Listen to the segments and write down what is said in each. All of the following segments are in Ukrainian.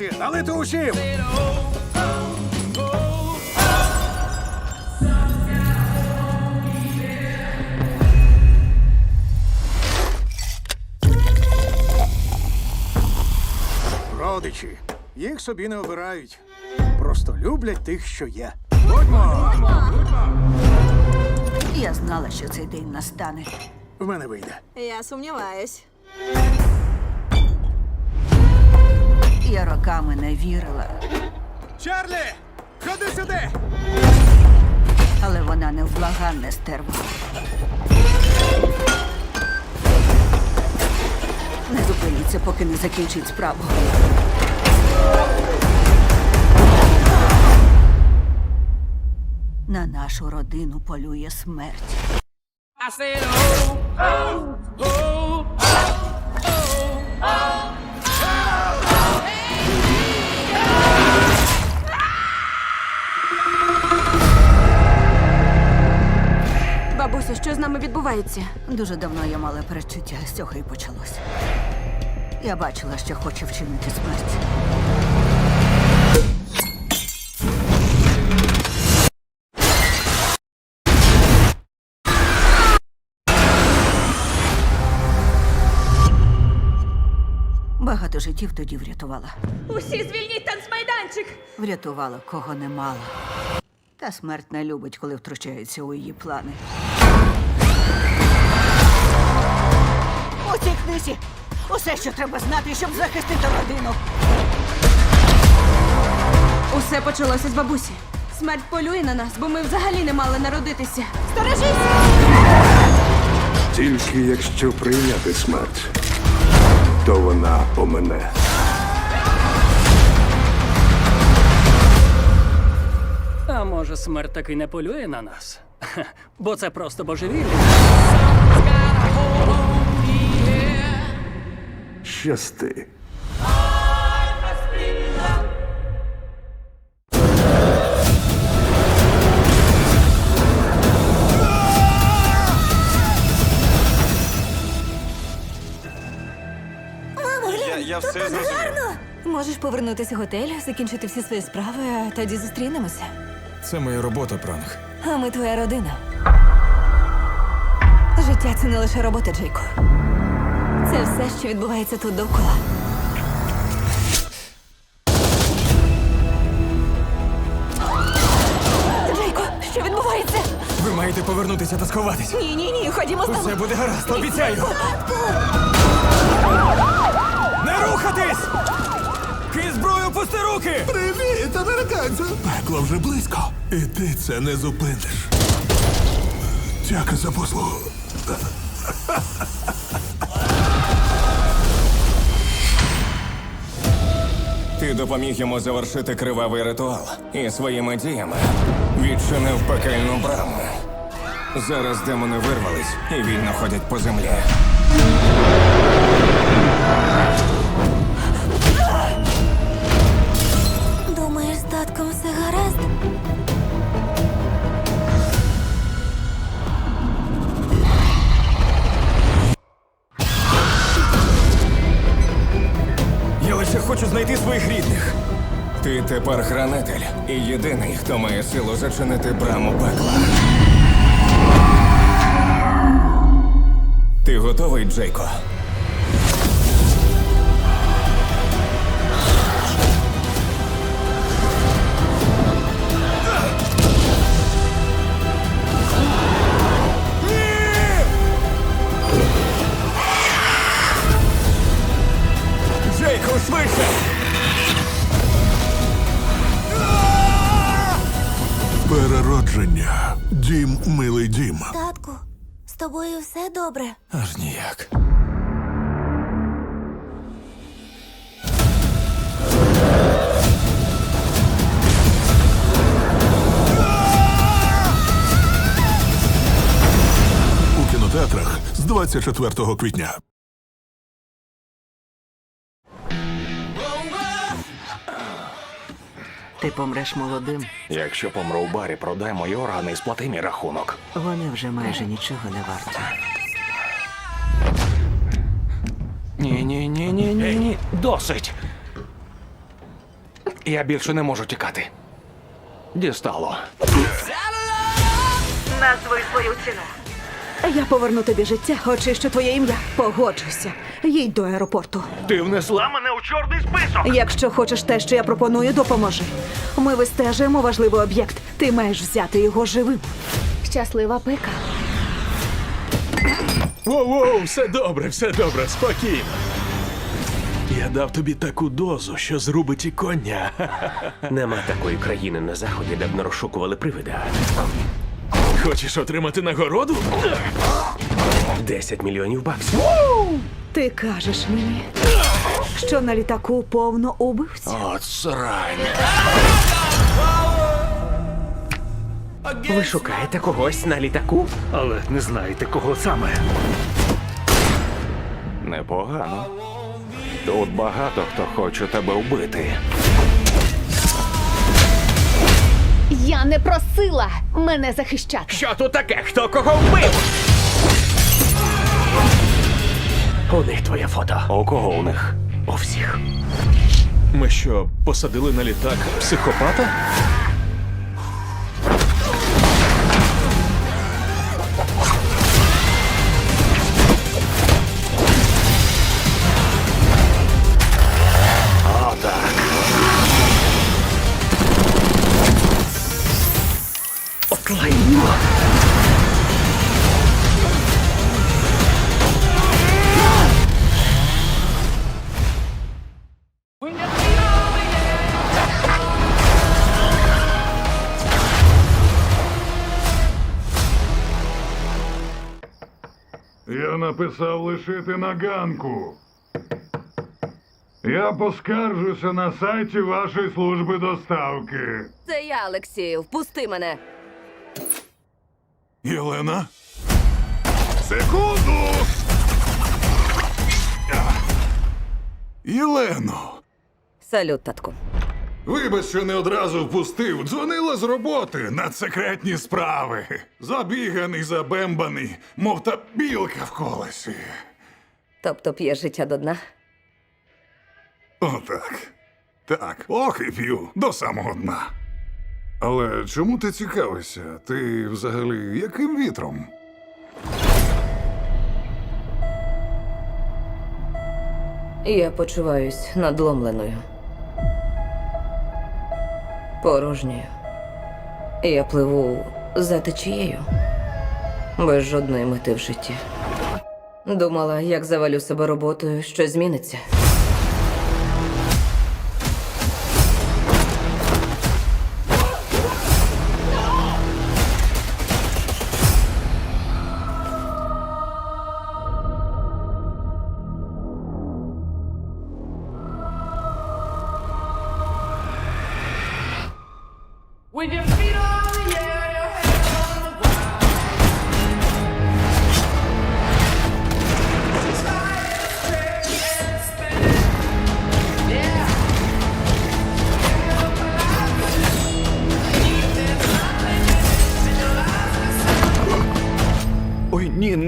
налити, налити усім! Родичі. Їх собі не обирають. Просто люблять тих, що є. Будьмо! Я знала, що цей день настане. В мене вийде. Я сумніваюсь. Я роками не вірила, Чарлі! Ходи сюди! але вона невблаганне стерва. Не зупиніться, поки не закінчить справу. На нашу родину полює смерть. I said, oh, oh, oh, відбувається? Дуже давно я мала передчуття, з цього і почалось. Я бачила, що хоче вчинити смерть. Багато життів тоді врятувала. Усі звільніть танцмайданчик! Врятувала кого не мала. Та смерть не любить, коли втручається у її плани. У цій книзі усе, що треба знати, щоб захистити родину. Усе почалося з бабусі. Смерть полює на нас, бо ми взагалі не мали народитися. Сторожись! Тільки якщо прийняти смерть, то вона помине. А може, смерть таки не полює на нас? Бо це просто божевілля. Щасти. Я, я все зрозумів. Можеш повернутися в готель, закінчити всі свої справи, а тоді зустрінемося. Це моя робота, пранк. А ми твоя родина. Життя це не лише робота, Джейко. Це все, що відбувається тут довкола. Джейко, що відбувається? Ви маєте повернутися та сховатись. Ні, ні, ні, ходімо з Усе тобою. буде гаразд, обіцяю. Не рухатись! Кинь зброю, пусти руки! Привіт, американцю! Пекло вже близько. І ти це не зупиниш. Дяка за послугу. Ти допоміг йому завершити кривавий ритуал і своїми діями відчинив пекельну браму. Зараз демони вирвались і вільно ходять по землі. Тепер хранитель і єдиний, хто має силу зачинити браму пекла. Ти готовий, Джейко? 24 квітня. Ти помреш молодим. Якщо помру у барі, продай мої органи і сплати мій рахунок. Вони вже майже нічого не варті. Ні, ні, ні, ні, ні, ні. Досить. Я більше не можу тікати. Дістало. Назвай свою ціну. Я поверну тобі життя, очищу твоє ім'я. Погоджуйся. Їдь до аеропорту. Ти внесла мене у чорний список! Якщо хочеш те, що я пропоную, допоможи. Ми вистежуємо важливий об'єкт. Ти маєш взяти його живим. Щаслива пика. Воу-воу, все добре, все добре, спокійно. Я дав тобі таку дозу, що зрубить і коня. Нема такої країни на заході, де б не розшукували привида. Хочеш отримати нагороду? 10 мільйонів баксів. Ти кажеш мені, що на літаку повно убивців. От срань. Ви шукаєте когось на літаку? Але не знаєте, кого саме. Непогано. Тут багато хто хоче тебе вбити. Не просила мене захищати. Що тут таке? Хто кого вбив? У них твоє фото. У кого у них? У всіх. Ми що, посадили на літак психопата? Написав лишити на ганку. Я поскаржуся на сайті вашої служби доставки. Це я, Олексію. Впусти мене. Єлена? Секунду! Єлено! Салют, татку. Вибач, що не одразу впустив. Дзвонила з роботи на секретні справи. Забіганий, забембаний, мов та білка в колесі. Тобто п'є життя до дна. Отак. Так, ох і п'ю до самого дна. Але чому ти цікавишся? Ти взагалі яким вітром? Я почуваюсь надломленою. Порожньою. Я пливу за течією. Без жодної мети в житті. Думала, як завалю себе роботою, що зміниться.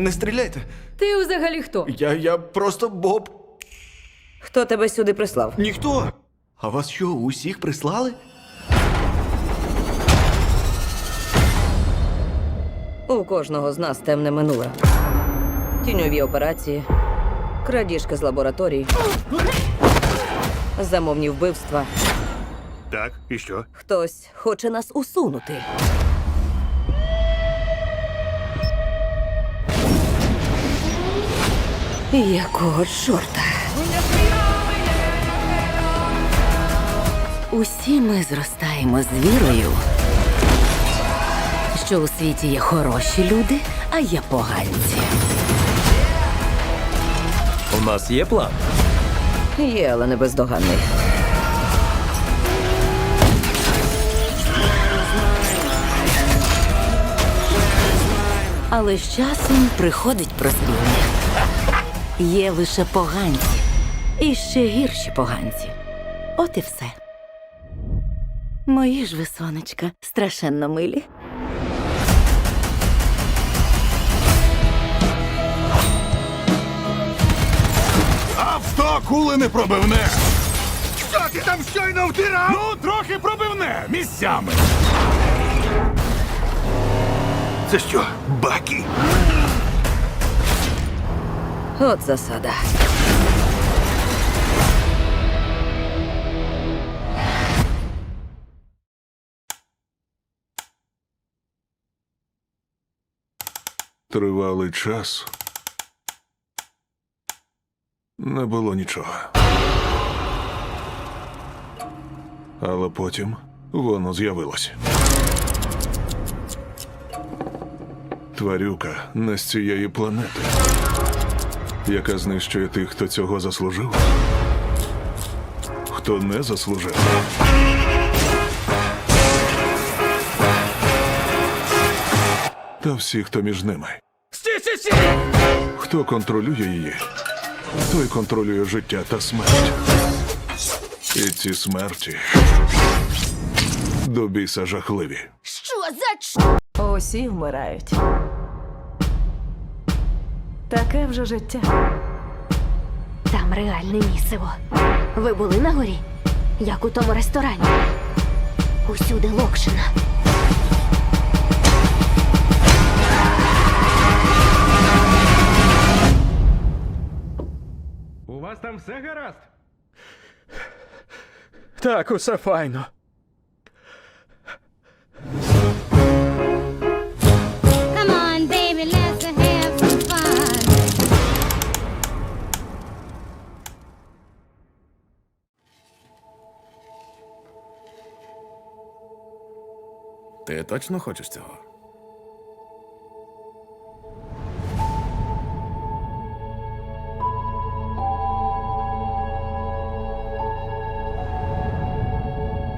Не стріляйте. Ти взагалі хто? Я, я просто Боб. Хто тебе сюди прислав? Ніхто. А вас що, усіх прислали? У кожного з нас темне минуле. Тіньові операції, крадіжки з лабораторій, замовні вбивства. Так, і що? Хтось хоче нас усунути. Якого чорта? Усі ми зростаємо з вірою, що у світі є хороші люди, а є поганці. У нас є план. Є, але не бездоганний. Але з часом приходить прозріння. Є лише поганці. І ще гірші поганці. От і все. Мої ж ви, сонечка, страшенно милі. Авто кули не пробивне. Що ти там щойно втирав? Ну, трохи пробивне місцями. Це що, баки? От засада. Тривалий час. Не було нічого. Але потім воно з'явилося. Тварюка не з цієї планети, яка знищує тих, хто цього заслужив. Хто не заслужив. Та всі, хто між ними. Хто контролює її, той контролює життя та смерть. І ці смерті до біса жахливі. Що за ч... Усі вмирають. Таке вже життя. Там реальне місиво. Ви були на горі? Як у тому ресторані? Усюди локшина. У вас там все гаразд? Так, усе файно. Ти точно хочеш цього?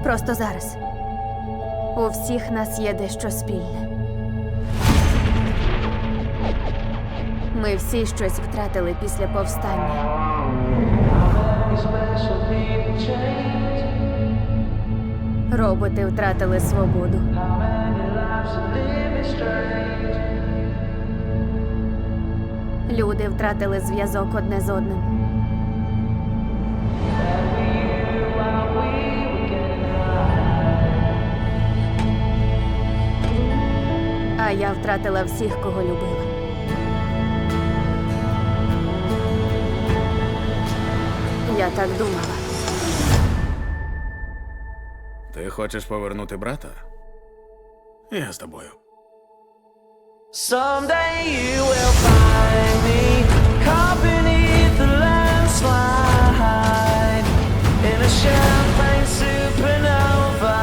Просто зараз. У всіх нас є дещо спільне. Ми всі щось втратили після повстання. Роботи втратили свободу. Люди втратили зв'язок одне з одним. А я втратила всіх, кого любила. Я так думала. Ти хочеш повернути брата? Я з тобою. Someday you will find me caught beneath the landslide in a champagne supernova,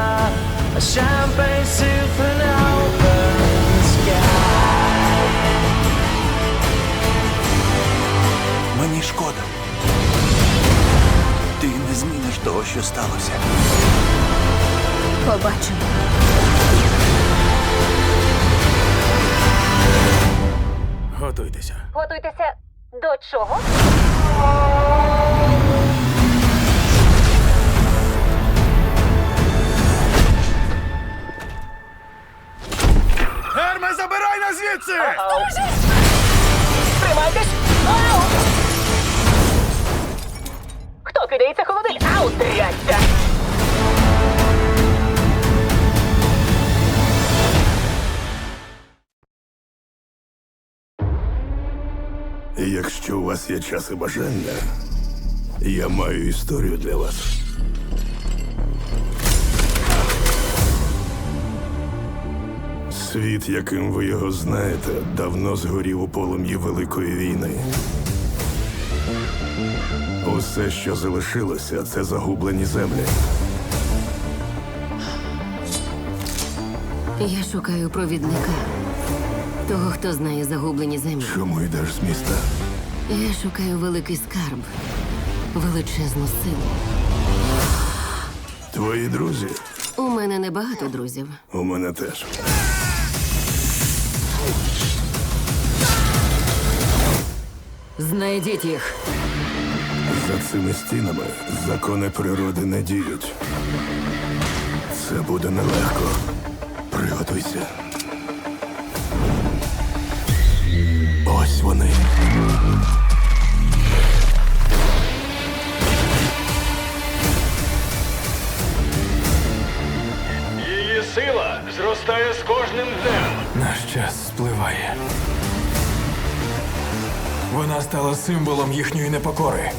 a champagne supernova in the sky. Мені шкода. Ти не зміниш того, що сталося. Побачимо. Готуйтеся. Готуйтеся до чого? Герме, забирай нас звідси! Тримайтесь! Якщо у вас є час і бажання, я маю історію для вас. Світ, яким ви його знаєте, давно згорів у полум'ї Великої війни. Усе, що залишилося, це загублені землі. Я шукаю провідника. Того, хто знає загублені землі. Чому йдеш з міста? Я шукаю великий скарб, величезну силу. Твої друзі У мене небагато друзів. у мене теж. Знайдіть їх. За цими стінами закони природи не діють. Це буде нелегко. Приготуйся. Ось вони. Її сила зростає з кожним днем. Наш час спливає. Вона стала символом їхньої непокори.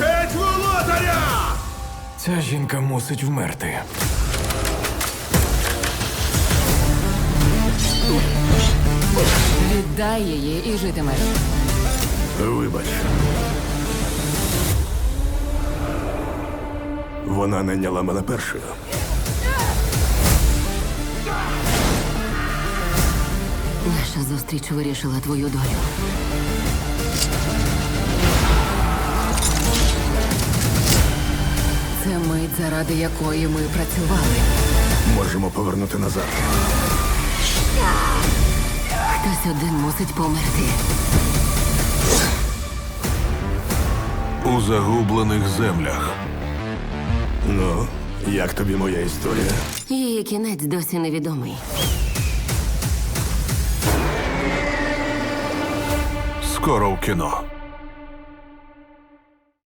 Геть володаря! Ця жінка мусить вмерти. Віддай її і житимеш. Вибач. Вона найняла мене першою. Наша зустріч вирішила твою долю. Це мить, заради якої ми працювали. Можемо повернути назад. Хтось один мусить померти. У загублених землях. Ну, як тобі моя історія? Її кінець досі невідомий. Скоро в кіно.